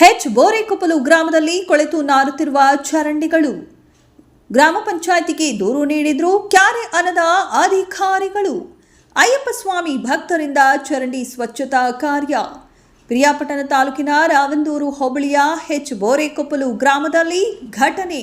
ಹೆಚ್ ಬೋರೆಕೊಪ್ಪಲು ಗ್ರಾಮದಲ್ಲಿ ಕೊಳೆತು ನಾರುತ್ತಿರುವ ಚರಂಡಿಗಳು. ಗ್ರಾಮ ಪಂಚಾಯಿತಿಗೆ ದೂರು ನೀಡಿದ್ರು ಕ್ಯಾರೆ ಅನದ ಅಧಿಕಾರಿಗಳು. ಅಯ್ಯಪ್ಪ ಸ್ವಾಮಿ ಭಕ್ತರಿಂದ ಚರಂಡಿ ಸ್ವಚ್ಛತಾ ಕಾರ್ಯ. ಪ್ರಿಯಾಪಟ್ಟಣ ತಾಲೂಕಿನ ರಾವಂದೂರು ಹೋಬಳಿಯ ಹೆಚ್ ಬೋರೆಕೊಪ್ಪಲು ಗ್ರಾಮದಲ್ಲಿ ಘಟನೆ.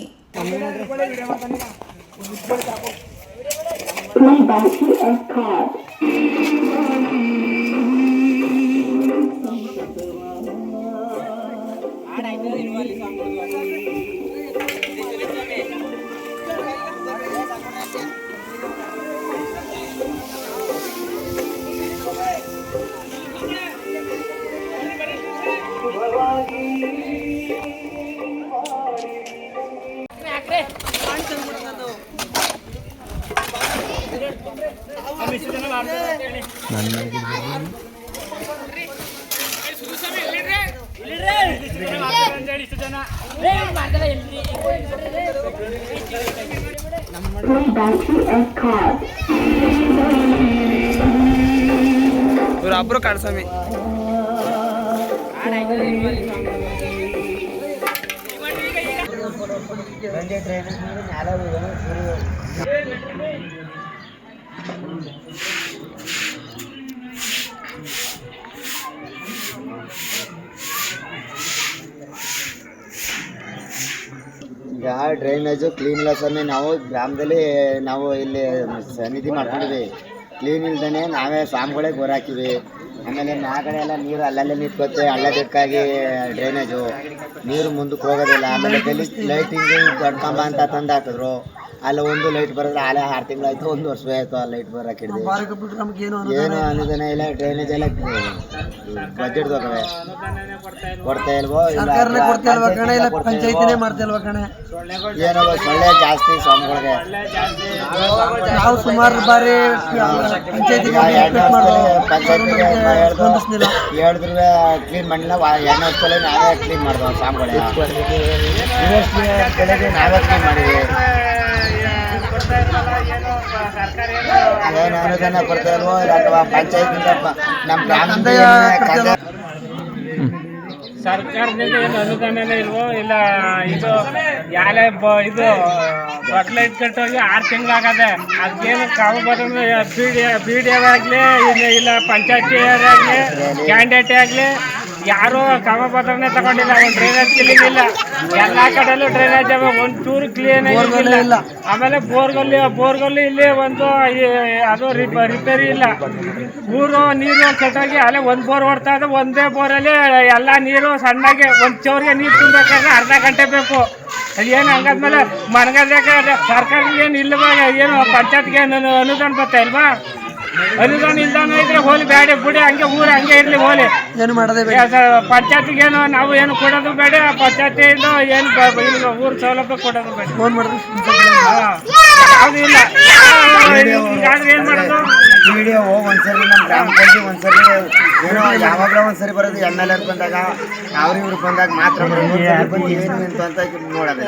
ஒரு அப்புறம் கடசாமி ட்ரெயின் மேலே ಈಗ ಡ್ರೈನೇಜು ಕ್ಲೀನ್ ಇಲ್ಲ ಸ್ವಾಮಿ. ನಾವು ಗ್ರಾಮದಲ್ಲಿ ನಾವು ಇಲ್ಲಿ ಸನ್ನಿಧಿ ಮಾಡ್ಕೊಂಡಿದ್ವಿ. ಕ್ಲೀನ್ ಇಲ್ದೇ ನಾವೇ ಸ್ವಾಮಿಗಳೇ ಬೋರ್ ಹಾಕಿವಿ ಆಮೇಲೆ ಕಡೆ ಎಲ್ಲ ನೀರು ಅಲ್ಲಲ್ಲೇ ನಿಂತ್ಕೊತ್ತೆ ಹಳ್ಳದಕ್ಕಾಗಿ ಡ್ರೈನೇಜು ನೀರು ಮುಂದಕ್ಕೆ ಹೋಗೋದಿಲ್ಲ. ಆಮೇಲೆ ಲೈಟಿಂಗ್ ದೊಡ್ಡ ಕಂಬ ಅಂತ ತಂದು ಹಾಕಿದ್ರು. ಅಲ್ಲಿ ಒಂದು ಲೈಟ್ ಬರೋದ್ರೆ ಅಲ್ಲೇ ಆರು ತಿಂಗಳಾಯ್ತು ಒಂದು ವರ್ಷ ಆಯ್ತು ಆ ಲೈಟ್ ಬರಕ್ಕೆ ಹಿಡಿದು. ಏನು ಅನುದಾನ ಇಲ್ಲ. ಡ್ರೈನೇಜ್ ಎಲ್ಲ ಬಜೆಟ್ ತಗೋವೆ ಕೊಡ್ತಾ ಇಲ್ವೋ ಇಲ್ಲ ಪಂಚಾಯತಿನೇ ಮಾಡ್ತಿಲ್ವ ಕಣೆ? ಏನೋ ಸೊಳ್ಳೆ ಜಾಸ್ತಿ ಸ್ವಾಮಿಗಳಿಗೆ. ನಾವು ಸುಮಾರು ಬಾರಿ ಪಂಚಾಯತಿಗೆ ಸ್ಪಂದಿಸ್ಲಿಲ್ಲ. ಹೇಳಿದ್ರು ಕ್ಲೀನ್ ಮಾಡಿಲ್ಲ ಎಣ್ಣೆ ಎರಡನೇ ವರ್ಷದಲ್ಲಿ ನಾವೇ ಕ್ಲೀನ್ ಮಾಡಿದ್ವು ಸ್ವಾಮಿಗಳೇ ಬೆಳಗ್ಗೆ ನಾವೇ ಕ್ಲೀನ್ ಮಾಡಿದ್ವಿ. ಏನು ಅನುದಾನ ಕೊಡ್ತಾ ಇಲ್ವೋ? ಇಲ್ಲ ಅಥವಾ ಪಂಚಾಯತ್ ನಮ್ಮ ಗ್ರಾಮದಿಂದ ಸರ್ಕಾರದಿಂದ ಏನು ಅನುದಾನನೇ ಇಲ್ವೋ? ಇಲ್ಲ ಇದು ಯಾಲೆ ಬ ಇದು ಬಟ್ಲ ಇಟ್ಕೊಟ್ಟೋಗಿ ಆರು ತಿಂಗಳಾಗದೆ. ಅದೇನು ಕಾವು ಬರೋದು ಬಿ ಡಿ ಬಿ ಡಿ ಆಗಲಿ ಇಲ್ಲ ಇಲ್ಲ ಪಂಚಾಯತಿ ಆಗಲಿ ಕ್ಯಾಂಡಿಡೇಟ್ ಆಗಲಿ ಯಾರು ಕಮ ಪತ್ರನೇ ತಗೊಂಡಿಲ್ಲ ಒಂದು ಡ್ರೈನೇಜ್ ಕ್ಲೀನ್ ಇಲ್ಲ. ಎಲ್ಲ ಕಡೆಯಲ್ಲೂ ಡ್ರೈನೇಜ್ ಅವ ಒಂದು ಚೂರು ಕ್ಲೀನ್ ಇಲ್ಲ. ಆಮೇಲೆ ಬೋರ್ಗಲ್ಲಿ ಬೋರ್ಗಲ್ಲಿ ಇಲ್ಲಿ ಒಂದು ಅದು ರಿಪ- ರಿಪೇರಿ ಇಲ್ಲ. ಊರು ನೀರು ಕೆಟ್ಟೋಗಿ ಅಲ್ಲೇ ಒಂದು ಬೋರ್ ಹೊಡ್ತಾ ಇದೆ ಒಂದೇ ಬೋರಲ್ಲಿ ಎಲ್ಲ ನೀರು ಸಣ್ಣಗೆ ಒಂದು ಚೌರಿಗೆ ನೀರು ತುಂಬಬೇಕಾದ್ರೆ ಅರ್ಧ ಗಂಟೆ ಬೇಕು. ಅದೇನು ಹಂಗಾದ್ಮೇಲೆ ಮನಗಲ್ಬೇಕಾದ್ರೆ ಸರ್ಕಾರ ಏನು ಇಲ್ಲವಾಗ ಏನು ಪಂಚಾಯತ್ಗೆ ಏನು ಅನುದಾನ ಬರ್ತಾ ಇಲ್ವಾ ಅನುದಾನ ಇಲ್ದಾನ ಇದ್ರೆ ಹೋಲಿ ಬೇಡ ಬಿಡಿ ಹಂಗೆ ಊರು ಹಂಗೆ ಇರ್ಲಿ ಹೋಲಿ. ಏನು ಮಾಡೋದೇ ಬೇಡ. ಪಂಚಾಯತಿಗೆ ಏನು ನಾವು ಏನು ಕೊಡೋದು ಬೇಡ ಪಂಚಾಯತಿಯಿಂದ ಏನು ಊರು ಸೌಲಭ್ಯ ಕೊಡೋದು ಬೇಡ. ಫೋನ್ ಮಾಡಿದ್ರು. ಇಲ್ಲ. ಹಿಂಗಾದ್ರೆ ಏನು ಮಾಡೋದು? ವಿಡಿಯೋ ಒಂದ್ಸರಿ ನಮ್ಮ ಗ್ರಾಮದಲ್ಲಿ ಒಂದ್ಸರಿ ಏನೋ ಯಾವಾಗಲೂ ಒಂದ್ಸರಿ ಬರೋದು ಎಂ ಎಲ್ ಎರ್ ಬಂದಾಗ ಅವ್ರಿಗೆ ಇವ್ರು ಬಂದಾಗ ಮಾತ್ರ ಬರೋದು. ಏನು ಅಂತ ನೋಡೋದು